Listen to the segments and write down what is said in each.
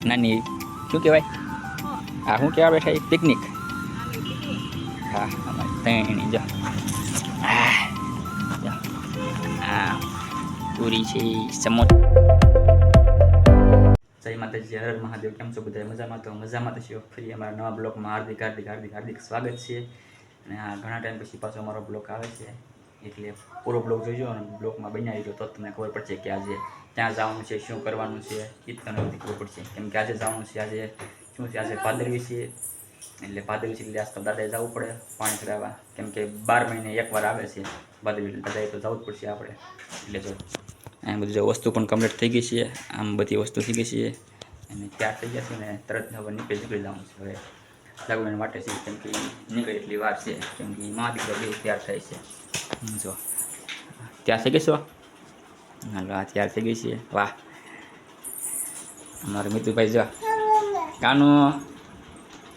નાની શું કહેવાય? હા. શું કહેવા બેઠા એ? પિકનિક. હા અમારી ત્રણની જો. હા. પૂરી છે સમોસા. જય માતાજી હર હર મહાદેવ. કેમ છો બધા? મજામાં? તો મજામાં તો છીએ. ફરી અમારા નવા બ્લોગમાં હાર્દિક હાર્દિક હાર્દિક હાર્દિક સ્વાગત છે. અને આ ઘણા ટાઈમ પછી પાછો અમારો બ્લોગ આવે છે. એટલે પૂરો બ્લોગ જોઈજો અને બ્લોગમાં બનાવી દો તો તમને ખબર પડશે કે આજે ત્યાં જવાનું છે, શું કરવાનું છે, એ તમને બધી ખબર પડશે. કેમ કે આજે જવાનું છે, આજે શું છે, આજે ભાદરવી છે. એટલે પાદરવી છે એટલે આજ તો દાદાએ જવું પડે પાણી ચડાવવા. કેમ કે બાર મહિને એકવાર આવે છે પાદરવી દાદાએ તો જવું જ પડશે આપણે. એટલે જો આ બધી જો વસ્તુ પણ કમ્પ્લીટ થઈ ગઈ છે, આમ બધી વસ્તુ થઈ ગઈ છે. અને તૈયાર થઈ ગયા છે ને તરત હવે નીકળી નીકળી જવાનું છે. હવે લગ્ન માટે છે, કેમ કે નીકળે એટલી વાર છે, કેમ કે મા દીકરો બે તૈયાર થાય છે. જો. તૈયાર થઈ ગઈ છો હાલો આ તૈયાર થઈ ગઈ છે વાહ. અમારે મિતુભાઈ જો. કાનું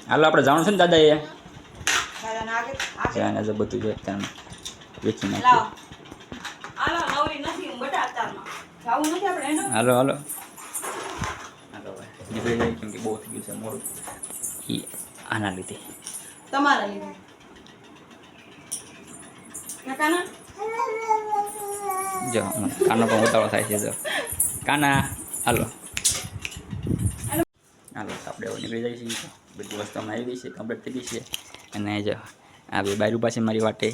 હાલો આપણે જવાનું છે ને દાદા એ ત્યાં આજે બધું જો ત્યાં વેચી નાખ્યું. હાલો. અત્યારમાં હાલો હાલો. હાલો ભાઈ. નીકળી જાય કેમ કે બહુ થઈ ગયું છે મોડું. આના લીધે. તમારા લીધે. જો કાનો પણ ઉતાવળો થાય છે જો કાના હાલો હાલો આપણે હવે નીકળી જઈએ છીએ બધી વસ્તુ અમે આવી ગઈ છે કમ્પ્લીટ થઈ ગઈ છે અને જો આ બે બાયરું પાસે મારી વાટે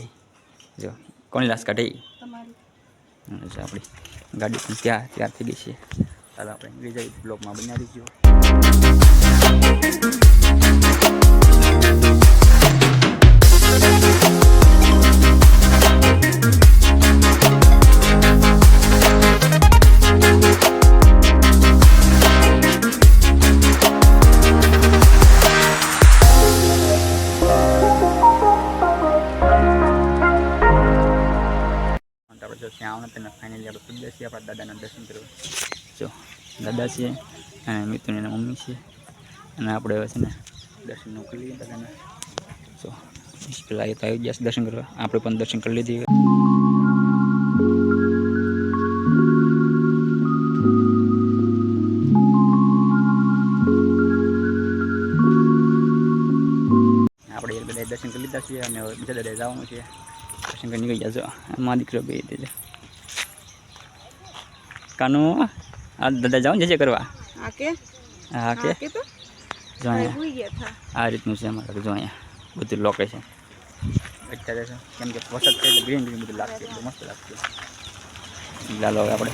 જો કોની લાશ કાઢી તમારી જો આપણી ગાડી પણ ત્યાં તૈયાર થઈ ગઈ છે ચાલો આપણે નીકળી જઈએ બ્લોકમાં બનાવી દઈશું આવને તેને ફાઇનલી આપણે પૂજ્યા છીએ આપણા દાદાના દર્શન કરવા જો દાદા છીએ અને મિતુની એના મમ્મી છે અને આપણે હવે છે ને દર્શન કરી લઈએ દાદાના જો પેલા એ તો આવી ગયા છે દર્શન કરવા આપણે પણ દર્શન કરી લીધી આપણે બધા દર્શન કરી લીધા છીએ અને બીજા દાદા જવાનું છે દર્શન કરી નીકળી જજો મા દીકરો બે દેજો કાનુ આ દાદા જાઓ ને જે જે કરવા કે? હા કે? જો અહીંયા. આ રીતનું છે અમારે જો અહીંયા. બધું લોકેશન અત્યારે છે કેમ કે વરસાદ છે એટલે ગ્રીન ગ્રીન બધું લાગશે એટલે મસ્ત લાગશે. લાલો હવે આપણે.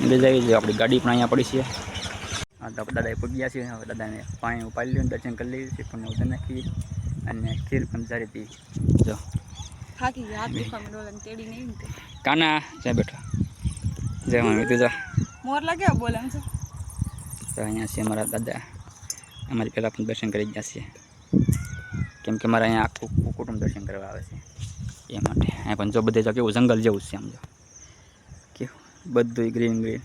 બીજા જઈએ છીએ આપણી ગાડી પણ અહીંયા પડી છે. હા તો આપણે દાદાએ પૂગ્યા છીએ હવે દાદાને પાણી ઉપાડી લઈને દર્શન કરી લઈએ છીએ પણ ઉતર નાખી અને ખીર પણ સારી હતી. જો. કાના જ્યાં બેઠો. જય મમ્મી તું જા. મોર લાગ્યા બોલે છે તો અહીંયા છે મારા દાદા. અમારી પહેલાં પણ દર્શન કરી ગયા છીએ. કેમ કે મારા અહીંયા આખું કુટુંબ દર્શન કરવા આવે છે. એ માટે. અહીંયા પણ જો બધે જો કેવું જંગલ જેવું છે આમ જો. કેવું? બધું ગ્રીન ગ્રીન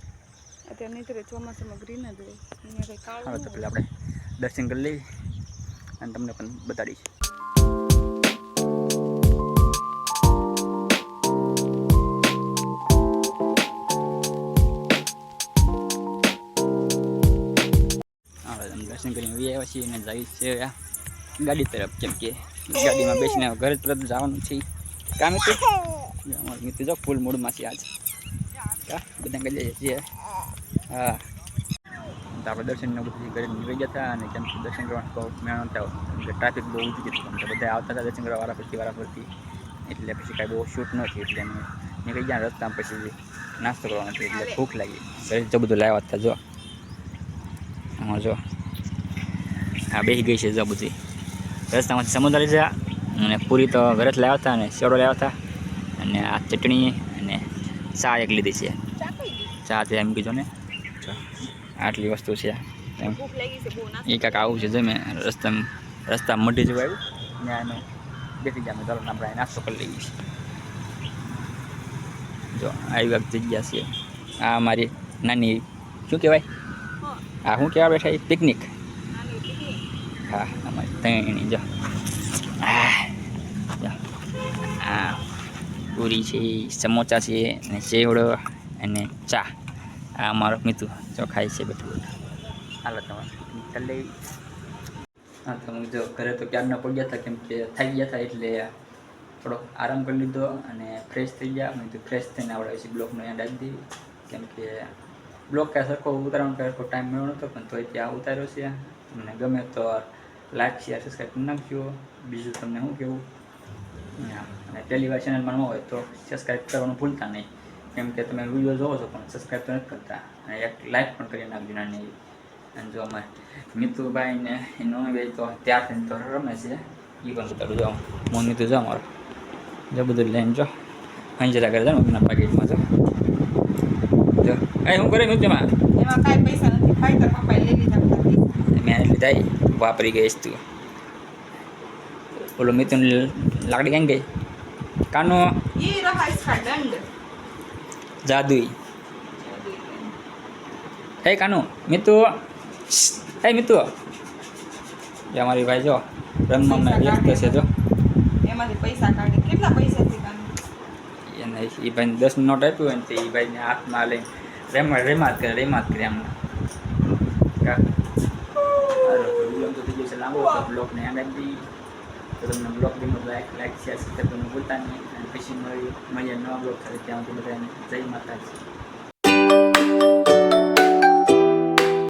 અત્યારે તો ચોમાસામાં ગ્રીન જ હોય. હવે તો પેલા આપણે દર્શન કરી લઈએ અને તમને પણ બતાડીશ. દર્શન કરીને વી આવ્યા છીએ અને જઈ છે ગાડી તરફ કેમ કે ગાડીમાં બેસીને ઘરે તરત જવાનું છે. કામ હતું મિત્ર જો ફૂલ મૂડમાં છે આજે બધા ગઈ જઈએ છીએ. હા. તો આપણે દર્શન ને બધું કરીને નીકળી ગયા હતા અને કેમ દર્શન કરવાનો બહુ મેળો થયો. કે ટ્રાફિક બહુ ઊંચી ગયું કેમ બધા આવતા હતા દર્શન કરવા વાળા ફરતી વાળા પરથી એટલે પછી કાંઈ બહુ શૂટ નથી એટલે અમે નીકળી ગયા રસ્તા પછી નાસ્તો કરવાનો હતો એટલે ભૂખ લાગી. ઘરે જો બધું લાવ્યા હતા જો. આમાં જો. આ બેસી ગઈ છે જો બધી. રસ્તામાંથી સમુદ્ર લીધા અને પૂરી તો ઘરે લાવ્યા હતા અને સેડો લાવ્યા હતા અને આ ચટણી અને ચા એક લીધી છે. ચા તે એમ કીધું ને. આટલી વસ્તુ છે. એમ. એ કાંક આવું છે જમે રસ્તા રસ્તા મઢી જવા આવ્યું. ને એનો બેસી ગયા ચાલો આપણે નાસ્તો કરી લઈએ છીએ. જો આવી એક જગ્યા છે આ મારી નાની શું કહેવાય? આ શું કહેવા બેઠા એ પિકનિક હા અમારી ત્રણની જો આ પૂરી છે સમોસા છે અને સેવડો અને ચા આ અમારો મિતુ જો ખાય છે બધું હાલો તમે કરી લઈ હા તો હું જો ઘરે તો ક્યારના પડી ગયા હતા કેમ કે થઈ ગયા હતા એટલે થોડોક આરામ કરી લીધો અને ફ્રેશ થઈ ગયા મેં તો ફ્રેશ થઈને આપણે પછી બ્લોકનો યાદ આપી દીધી કેમ કે બ્લોક કાંઈ સરખો ઉતારવાનો સરખો ટાઈમ મળ્યો નહોતો પણ તોય ત્યાં ઉતાર્યો છે અને ગમે તો લાઈક શેર સબસ્ક્રાઈબ કરી નાખજો. બીજું તમને શું કહેવું હા, અને પહેલી ચેનલમાં ન હોય તો સબસ્ક્રાઈબ કરવાનું ભૂલતા નહીં. કેમ કે તમે વીડિયો જોવો છો પણ સબસ્ક્રાઈબ તો નથી કરતા. અને એક લાઈક પણ કરી નાખજો નાની. અને જો અમારે મિતુભાઈને એનો વેજ તો ત્યાં થઈને તો રમે છે. એ પણ બતાડું જો મોન મિતુ જો અમારો. જો બધું લઈને જો. હંજરા કરે છે ને મમ્મીના પાકીટમાં જો. જો. એ શું કરે મિતુમાં એમાં કાંઈ પૈસા નથી. ખાઈ પપ્પાએ લઈ લીધા. menyelidai buah peri guys itu belum itu lagi kan guys. Kanu jadui. Hei kanu itu hei itu yang mari baju dan memang ya guys itu ya, nah, Iban dos not લાંબો તો બ્લોગને યાદ બી તો તમને બ્લોગ બી like like share subscribe કરવાનું ભૂલતા નહીં અને પછી મળી મળીએ નવા બ્લોગ સાથે ત્યાં સુધી બધાને જય માતાજી